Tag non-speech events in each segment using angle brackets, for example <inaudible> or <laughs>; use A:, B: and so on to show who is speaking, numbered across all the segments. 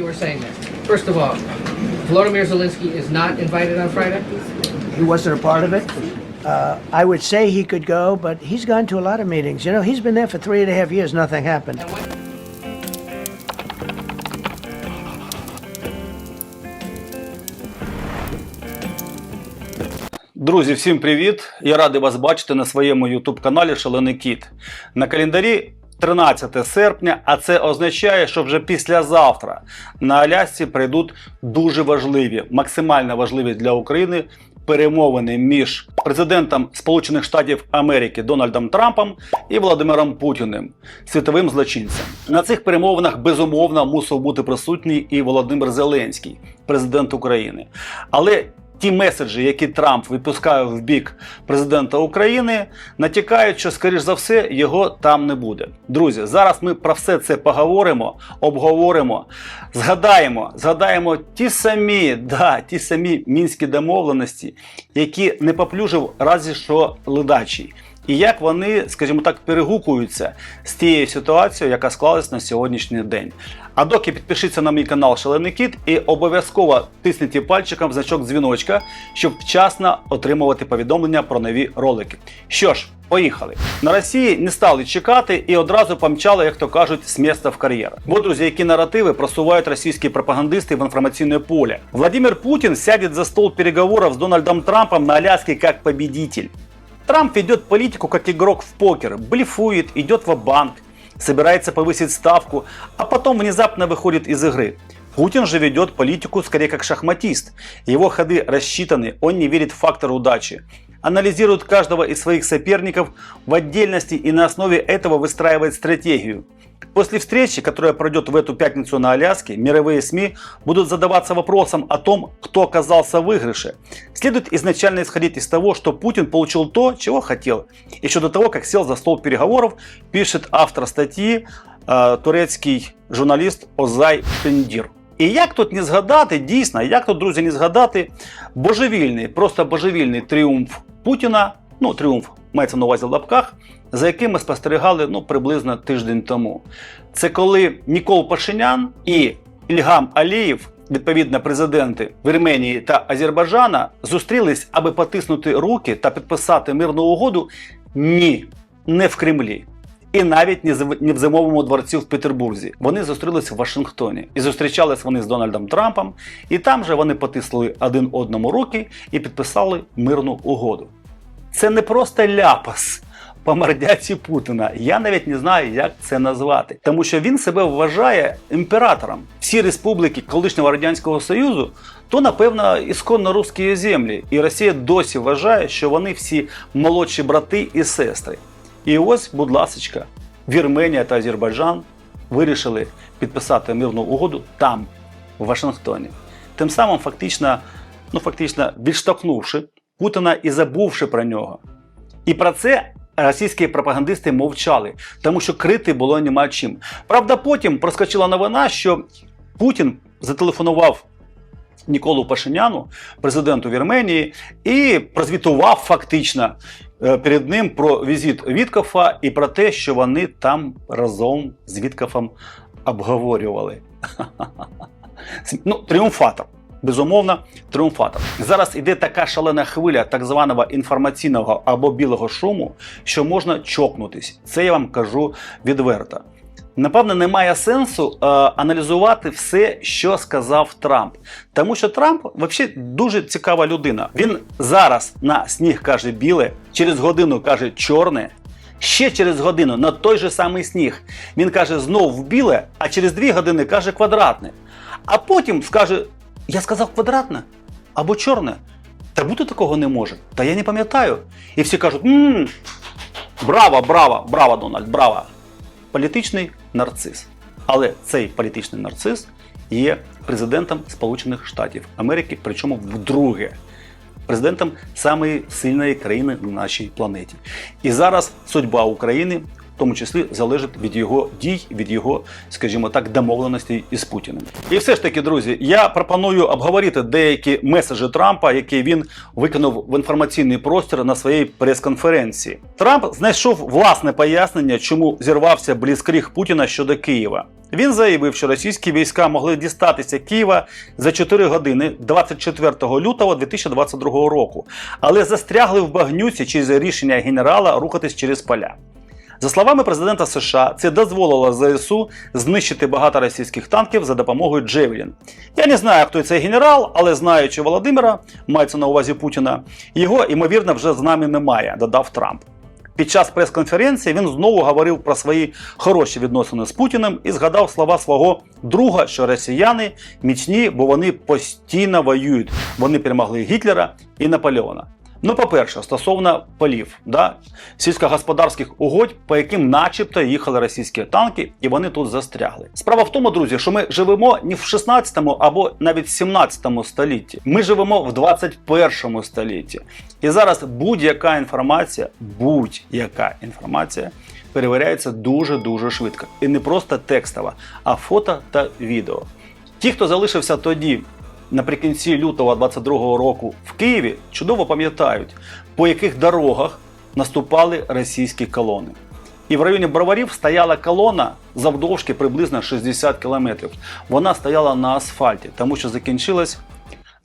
A: You were saying that. First of all, Volodymyr Zelensky is not invited on Friday.
B: He wasn't a part of it. Uh, I would say he could go, but he's gone to a lot of meetings. You know, he's been there for three and a half years, nothing happened.
C: Друзі, всім привіт! Я радий вас бачити на своєму YouTube каналі Шалений Кіт. На календарі 13 серпня, а це означає, що вже післязавтра на Алясці прийдуть дуже важливі, максимально важливі для України перемовини між президентом Сполучених Штатів Америки Дональдом Трампом і Володимиром Путіним, світовим злочинцем. На цих перемовинах безумовно мусив бути присутній і Володимир Зеленський, президент України. Але ті меседжі, які Трамп випускає в бік президента України, натякають, що, скоріш за все, його там не буде. Друзі, зараз ми про все це поговоримо, обговоримо, згадаємо, згадаємо ті самі, да, ті самі мінські домовленості, які не поплюжив разі що ледачий. І як вони, скажімо так, перегукуються з тією ситуацією, яка склалась на сьогоднішній день. А доки підпишіться на мій канал Шалений Кіт і обов'язково тисніть пальчиком значок дзвіночка, щоб вчасно отримувати повідомлення про нові ролики. Що ж, поїхали. На Росії не стали чекати і одразу помчали, як то кажуть, з міста в кар'єр. Бо, друзі, які наративи просувають російські пропагандисти в інформаційне поле. Владимир Путін сядет за стол переговорів з Дональдом Трампом на Аляске як победитель. Трамп ведет политику как игрок в покер, блефует, идет в банк собирается повысить ставку, а потом внезапно выходит из игры. Путин же ведет политику скорее как шахматист. Его ходы рассчитаны, он не верит в фактор удачи Анализирует каждого из своих соперников в отдельности и на основе этого выстраивает стратегию. После встречи, которая пройдет в эту пятницу на Аляске, мировые СМИ будут задаваться вопросом о том, кто оказался в выигрыше. Следует изначально исходить из того, что Путин получил то, чего хотел. Еще до того, как сел за стол переговоров, пишет автор статьи э, турецький журналіст Озай Пендір. І як тут не згадати, дійсно, як тут, друзі, не згадати божевільний, просто божевільний тріумф Путіна, ну тріумф мається на увазі в лапках, за яким ми спостерігали ну, приблизно тиждень тому. Це коли Нікол Пашинян і Ільгам Алієв, відповідно президенти Вірменії та Азербайджана, зустрілись, аби потиснути руки та підписати мирну угоду. Ні, не в Кремлі. І навіть не в зимовому дворці в Петербурзі. Вони зустрілись в Вашингтоні. І зустрічались вони з Дональдом Трампом. І там же вони потиснули один одному руки і підписали мирну угоду. Це не просто ляпас по мордяці Путіна. Я навіть не знаю, як це назвати. Тому що він себе вважає імператором. Всі республіки колишнього Радянського Союзу, то, напевно, ісконно русські землі. І Росія досі вважає, що вони всі молодші брати і сестри. І ось, будь ласочка, Вірменія та Азербайджан вирішили підписати мирну угоду там, в Вашингтоні. Тим самим фактично, ну фактично відштовхнувши Путіна і забувши про нього. І про це російські пропагандисти мовчали, тому що крити було нема чим. Правда, потім проскочила новина, що Путін зателефонував Ніколу Пашиняну, президенту Вірменії, і прозвітував фактично перед ним про візит Віткофа і про те, що вони там разом з Віткофом обговорювали. <laughs> Ну, тріумфатор. Безумовно, тріумфатор. Зараз іде така шалена хвиля так званого інформаційного або білого шуму, що можна чокнутись. Це я вам кажу відверто. Напевно, немає сенсу е, аналізувати все, що сказав Трамп. Тому що Трамп взагалі дуже цікава людина. Він зараз на сніг каже біле, через годину каже чорне. Ще через годину на той же самий сніг він каже знов в біле, а через дві години каже квадратне. А потім скаже: Я сказав квадратне або чорне. Та бути такого не може. Та я не пам'ятаю. І всі кажуть: мм, браво, браво, браво, Дональд, браво. Політичний нарцис. Але цей політичний нарцис є президентом Сполучених Штатів Америки, причому вдруге. Президентом самої сильної країни на нашій планеті. І зараз судьба України тому числі залежить від його дій, від його, скажімо так, домовленостей із Путіним. І все ж таки, друзі, я пропоную обговорити деякі меседжі Трампа, які він виконав в інформаційний простір на своїй прес-конференції. Трамп знайшов власне пояснення, чому зірвався бліскріг Путіна щодо Києва. Він заявив, що російські війська могли дістатися Києва за 4 години 24 лютого 2022 року, але застрягли в багнюці через рішення генерала рухатись через поля. За словами президента США, це дозволило ЗСУ знищити багато російських танків за допомогою Джевелін. Я не знаю, хто цей генерал, але знаючи Володимира, мається на увазі Путіна, його ймовірно вже з нами немає, додав Трамп. Під час прес-конференції він знову говорив про свої хороші відносини з Путіним і згадав слова свого друга, що росіяни міцні, бо вони постійно воюють. Вони перемогли Гітлера і Наполеона. Ну, по-перше, стосовно полів, да? сільськогосподарських угодь, по яким начебто їхали російські танки, і вони тут застрягли. Справа в тому, друзі, що ми живемо не в 16 або навіть 17 столітті. Ми живемо в 21 столітті. І зараз будь-яка інформація, будь-яка інформація перевіряється дуже-дуже швидко. І не просто текстова, а фото та відео. Ті, хто залишився тоді, наприкінці лютого 22-го року в Києві, чудово пам'ятають, по яких дорогах наступали російські колони. І в районі Броварів стояла колона завдовжки приблизно 60 кілометрів. Вона стояла на асфальті, тому що закінчилось,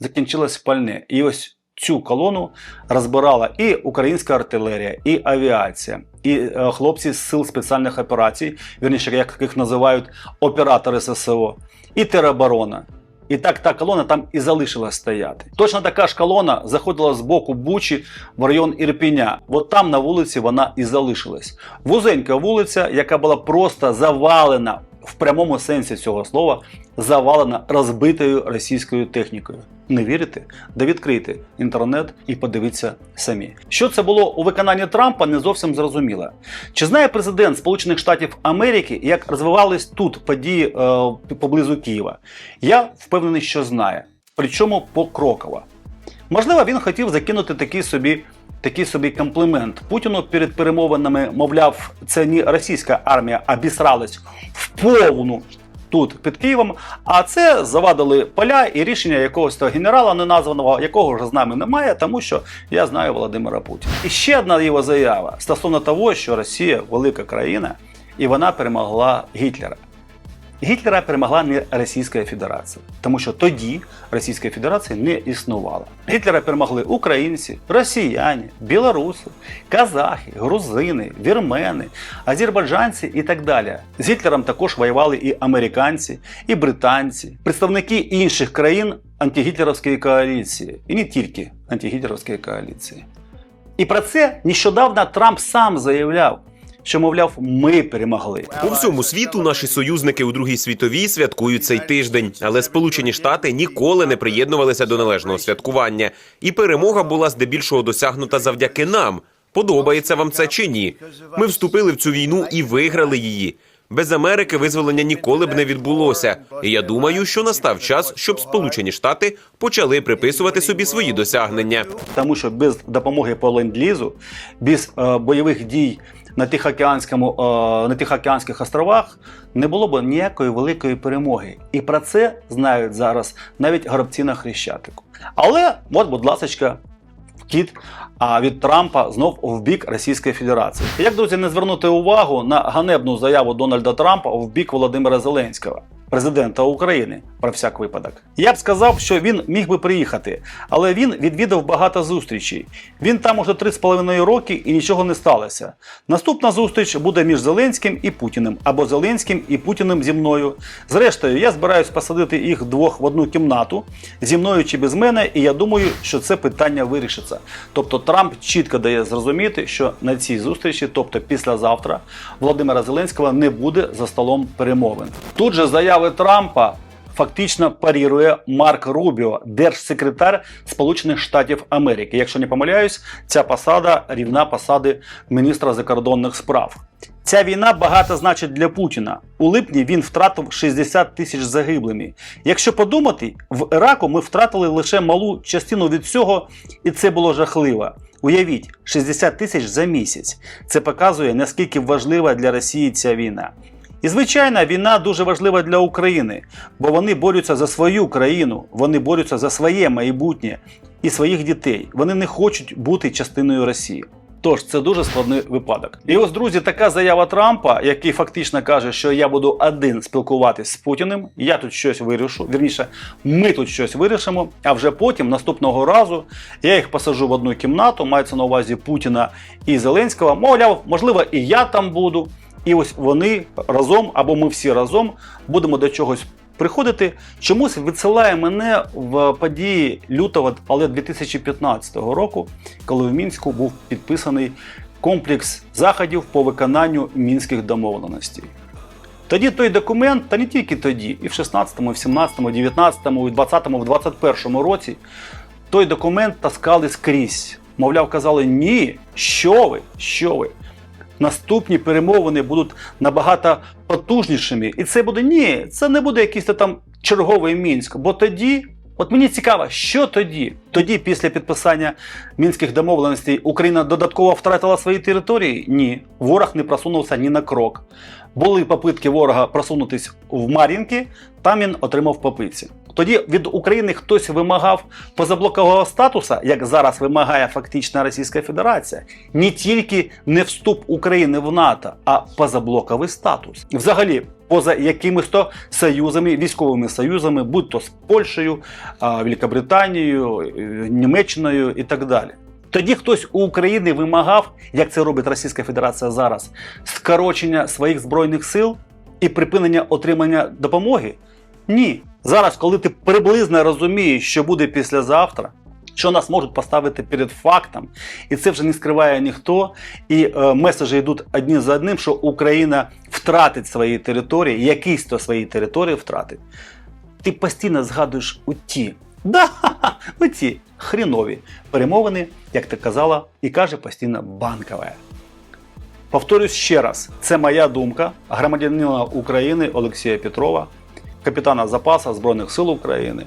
C: закінчилось пальне. І ось цю колону розбирала і українська артилерія, і авіація, і е, хлопці з сил спеціальних операцій, вірніше, як їх називають оператори ССО, і тероборона. І так та колона там і залишилась стояти. Точно така ж колона заходила з боку Бучі в район Ірпіня. От там на вулиці вона і залишилась. Вузенька вулиця, яка була просто завалена в прямому сенсі цього слова, завалена розбитою російською технікою. Не вірите? Да відкрийте інтернет і подивіться самі. Що це було у виконанні Трампа, не зовсім зрозуміло. Чи знає президент Сполучених Штатів Америки, як розвивались тут події е, поблизу Києва? Я впевнений, що знає. Причому покроково. Можливо, він хотів закинути такий собі. Такий собі комплімент Путіну перед перемовинами, мовляв, це не російська армія обісралась в повну тут під Києвом. А це завадили поля і рішення якогось того генерала неназваного, якого вже з нами немає, тому що я знаю Володимира Путіна. І ще одна його заява стосовно того, що Росія велика країна і вона перемогла Гітлера. Гітлера перемогла не Російська Федерація, тому що тоді Російської Федерації не існувало. Гітлера перемогли українці, росіяни, білоруси, казахи, грузини, вірмени, азербайджанці і так далі. З Гітлером також воювали і американці, і британці, представники інших країн антигітлерівської коаліції, і не тільки антигітлерівської коаліції. І про це нещодавно Трамп сам заявляв. Що, мовляв, ми перемогли.
D: По всьому світу наші союзники у Другій світовій святкують цей тиждень, але Сполучені Штати ніколи не приєднувалися до належного святкування, і перемога була здебільшого досягнута завдяки нам. Подобається вам це чи ні? Ми вступили в цю війну і виграли її. Без Америки визволення ніколи б не відбулося. І я думаю, що настав час, щоб Сполучені Штати почали приписувати собі свої досягнення.
C: тому що без допомоги по ленд-лізу, без е, бойових дій на Тихоокеанському е, на Тихоокеанських островах не було б ніякої великої перемоги. І про це знають зараз навіть гробці на Хрещатику. Але, от, будь ласочка, вкіт від Трампа знов в бік Російської Федерації. Як друзі, не звернути увагу на ганебну заяву Дональда Трампа в бік Володимира Зеленського, президента України, про всяк випадок. Я б сказав, що він міг би приїхати, але він відвідав багато зустрічей. Він там уже 3,5 роки і нічого не сталося. Наступна зустріч буде між Зеленським і Путіним, або Зеленським і Путіним зі мною. Зрештою, я збираюсь посадити їх двох в одну кімнату зі мною чи без мене, і я думаю, що це питання вирішиться. Тобто Трамп чітко дає зрозуміти, що на цій зустрічі, тобто післязавтра, Володимира Зеленського не буде за столом перемовин. Тут же заяви Трампа фактично парірує Марк Рубіо, держсекретар Сполучених Штатів Америки. Якщо не помиляюсь, ця посада рівна посади міністра закордонних справ. Ця війна багато значить для Путіна. У липні він втратив 60 тисяч загиблими. Якщо подумати, в Іраку ми втратили лише малу частину від цього, і це було жахливо. Уявіть, 60 тисяч за місяць. Це показує, наскільки важлива для Росії ця війна. І звичайно, війна дуже важлива для України, бо вони борються за свою країну, вони борються за своє майбутнє і своїх дітей. Вони не хочуть бути частиною Росії. Тож це дуже складний випадок. І ось, друзі, така заява Трампа, який фактично каже, що я буду один спілкуватись з Путіним, я тут щось вирішу. Вірніше, ми тут щось вирішимо. А вже потім, наступного разу, я їх посажу в одну кімнату, мається на увазі Путіна і Зеленського. Мовляв, можливо, і я там буду. І ось вони разом, або ми всі разом будемо до чогось приходити. Чомусь відсилає мене в події лютого, але 2015 року, коли в Мінську був підписаний комплекс заходів по виконанню мінських домовленостей. Тоді той документ, та не тільки тоді, і в 16-му, і в 17-му, 19-му, і в 20-му, в 21-му році, той документ таскали скрізь. Мовляв, казали, ні, що ви, що ви. Наступні перемовини будуть набагато потужнішими. І це буде ні, це не буде якийсь там черговий мінськ. Бо тоді, от мені цікаво, що тоді? Тоді, після підписання мінських домовленостей, Україна додатково втратила свої території? Ні. Ворог не просунувся ні на крок. Були попитки ворога просунутись в Мар'їнки, там він отримав попитці. Тоді від України хтось вимагав позаблокового статуса, як зараз вимагає фактично Російська Федерація, не тільки не вступ України в НАТО, а позаблоковий статус. Взагалі, поза якимись то союзами, військовими союзами, будь то з Польщею, Великобританією, е, Німеччиною і так далі. Тоді хтось у України вимагав, як це робить Російська Федерація зараз, скорочення своїх збройних сил і припинення отримання допомоги. Ні. Зараз, коли ти приблизно розумієш, що буде післязавтра, що нас можуть поставити перед фактом, і це вже не скриває ніхто. І е, меседжі йдуть одні за одним, що Україна втратить свої території, якісь то свої території втратить. Ти постійно згадуєш у ті, <laughs> да, у ті хрінові перемовини, як ти казала, і каже постійно банкове. Повторюсь ще раз, це моя думка громадянина України Олексія Петрова, капітана запаса Збройних сил України,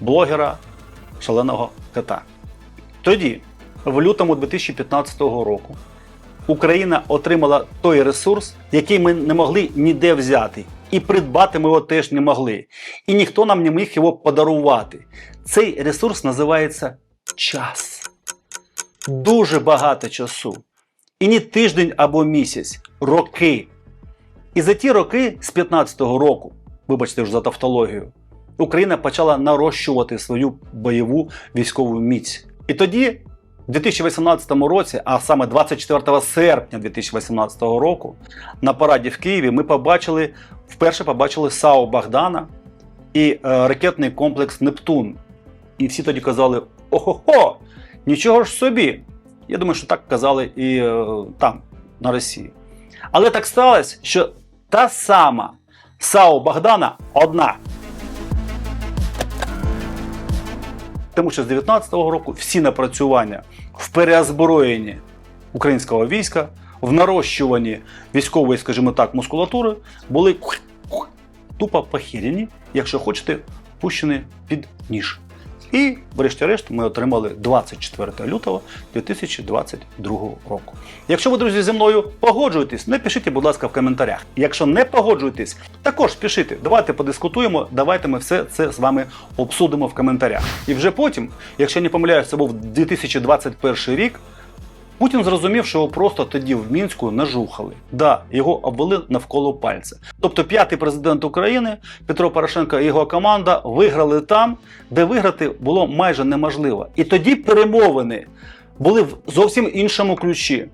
C: блогера шаленого кота. Тоді, в лютому 2015 року, Україна отримала той ресурс, який ми не могли ніде взяти. І придбати ми його теж не могли. І ніхто нам не міг його подарувати. Цей ресурс називається час. Дуже багато часу. І не тиждень або місяць, роки. І за ті роки з 15-го року, вибачте вже за тавтологію, Україна почала нарощувати свою бойову військову міць. І тоді, в 2018 році, а саме 24 серпня 2018 року, на параді в Києві ми побачили, вперше побачили САУ Богдана і е, ракетний комплекс Нептун. І всі тоді казали: охо-хо, нічого ж собі. Я думаю, що так казали і е, там, на Росії. Але так сталося, що та сама САУ Богдана одна. Тому що з 19-го року всі напрацювання в переозброєнні українського війська, в нарощуванні військової, скажімо так, мускулатури були тупо похирені, якщо хочете, пущені під ніж. І, врешті-решт, ми отримали 24 лютого 2022 року. Якщо ви, друзі, зі мною погоджуєтесь, напишіть, будь ласка, в коментарях. Якщо не погоджуєтесь, також пишіть. Давайте подискутуємо, давайте ми все це з вами обсудимо в коментарях. І вже потім, якщо не помиляюсь, це був 2021 рік. Путін зрозумів, що його просто тоді в мінську нажухали. Да, його обвели навколо пальця. Тобто, п'ятий президент України Петро Порошенко і його команда виграли там, де виграти було майже неможливо. І тоді перемовини були в зовсім іншому ключі.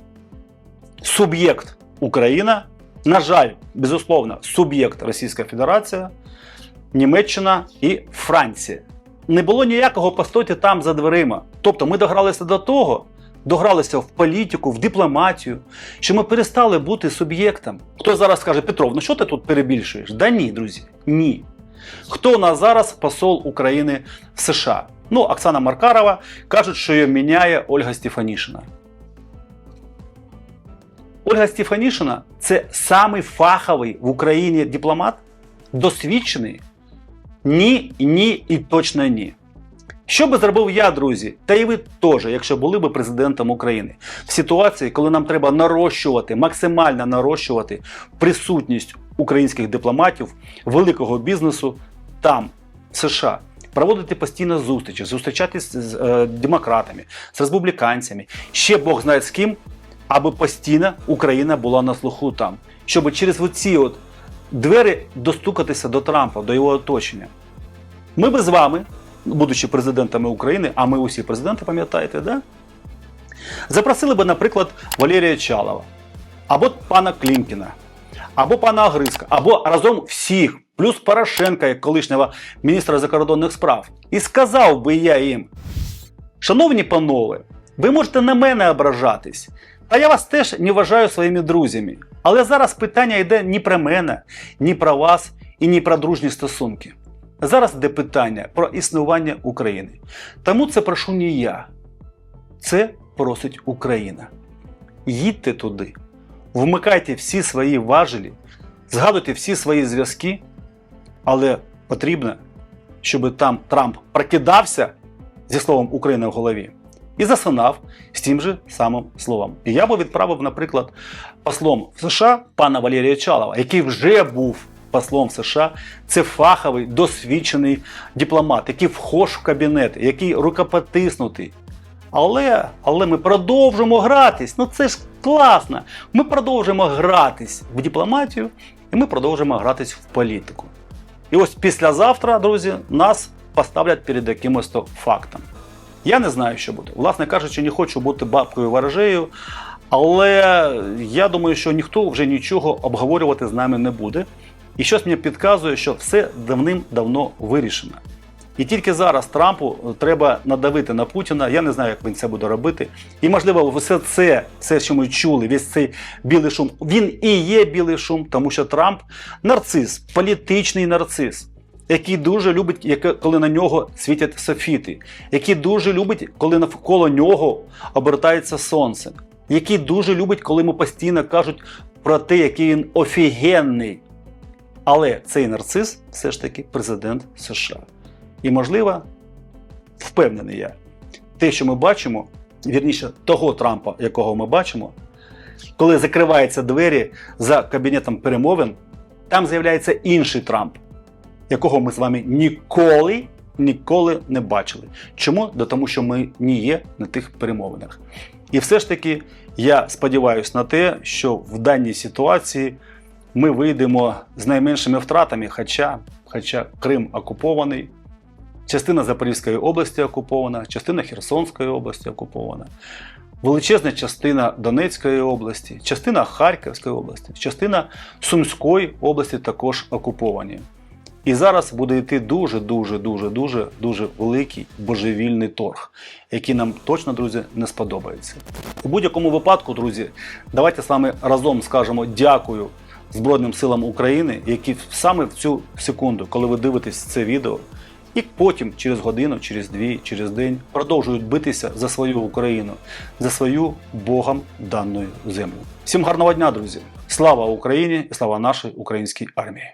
C: Суб'єкт Україна, на жаль, безусловно, суб'єкт Російська Федерація, Німеччина і Франція. Не було ніякого постойте там за дверима. Тобто ми догралися до того, догралися в політику, в дипломатію, що ми перестали бути суб'єктом. Хто зараз скаже, Петров, ну що ти тут перебільшуєш? Да ні, друзі, ні. Хто у нас зараз посол України в США? Ну, Оксана Маркарова кажуть, що її міняє Ольга Стефанішина. Ольга Стефанішина це самий фаховий в Україні дипломат, досвідчений. Ні, ні і точно ні. Що би зробив я, друзі, та і ви теж, якщо були б президентом України, в ситуації, коли нам треба нарощувати, максимально нарощувати присутність українських дипломатів, великого бізнесу там, в США, проводити постійно зустрічі, зустрічатись з е, демократами, з республіканцями, ще Бог знає з ким, аби постійно Україна була на слуху там, щоб через оці от двері достукатися до Трампа, до його оточення. Ми би з вами, будучи президентами України, а ми усі президенти, пам'ятаєте, да? запросили би, наприклад, Валерія Чалова, або пана Клімкіна, або пана Агриська, або разом всіх, плюс Порошенка, як колишнього міністра закордонних справ. І сказав би я їм: Шановні панове, ви можете на мене ображатись, а я вас теж не вважаю своїми друзями. Але зараз питання йде ні про мене, ні про вас і ні про дружні стосунки. Зараз йде питання про існування України. Тому це прошу не я. Це просить Україна. Їдьте туди, вмикайте всі свої важелі, згадуйте всі свої зв'язки, але потрібно, щоб там Трамп прокидався зі словом Україна в голові і засинав з тим же самим словом. І я би відправив, наприклад, послом в США пана Валерія Чалова, який вже був послом США. Це фаховий, досвідчений дипломат, який вхож в кабінет, який рукопотиснутий. Але, але ми продовжимо гратись. Ну це ж класно. Ми продовжимо гратись в дипломатію, і ми продовжимо гратись в політику. І ось післязавтра, друзі, нас поставлять перед якимось то фактом. Я не знаю, що буде. Власне кажучи, не хочу бути бабкою ворожею, але я думаю, що ніхто вже нічого обговорювати з нами не буде. І щось мені підказує, що все давним-давно вирішено. І тільки зараз Трампу треба надавити на Путіна. Я не знаю, як він це буде робити. І можливо, все це, все, що ми чули, весь цей білий шум, він і є білий шум, тому що Трамп нарцис, політичний нарцис, який дуже любить, коли на нього світять софіти, який дуже любить, коли навколо нього обертається сонце, який дуже любить, коли йому постійно кажуть про те, який він офігенний. Але цей нарцис все ж таки президент США. І, можливо, впевнений я, те, що ми бачимо, вірніше, того Трампа, якого ми бачимо, коли закриваються двері за кабінетом перемовин, там з'являється інший Трамп, якого ми з вами ніколи, ніколи не бачили. Чому? Да тому що ми не є на тих перемовинах. І все ж таки, я сподіваюся на те, що в даній ситуації ми вийдемо з найменшими втратами, хоча, хоча Крим окупований, частина Запорізької області окупована, частина Херсонської області окупована, величезна частина Донецької області, частина Харківської області, частина Сумської області також окуповані. І зараз буде йти дуже, дуже, дуже, дуже, дуже великий божевільний торг, який нам точно, друзі, не сподобається. У будь-якому випадку, друзі, давайте з вами разом скажемо дякую Збройним силам України, які саме в цю секунду, коли ви дивитесь це відео, і потім через годину, через дві, через день продовжують битися за свою Україну, за свою Богом дану землю. Всім гарного дня, друзі! Слава Україні і слава нашій українській армії!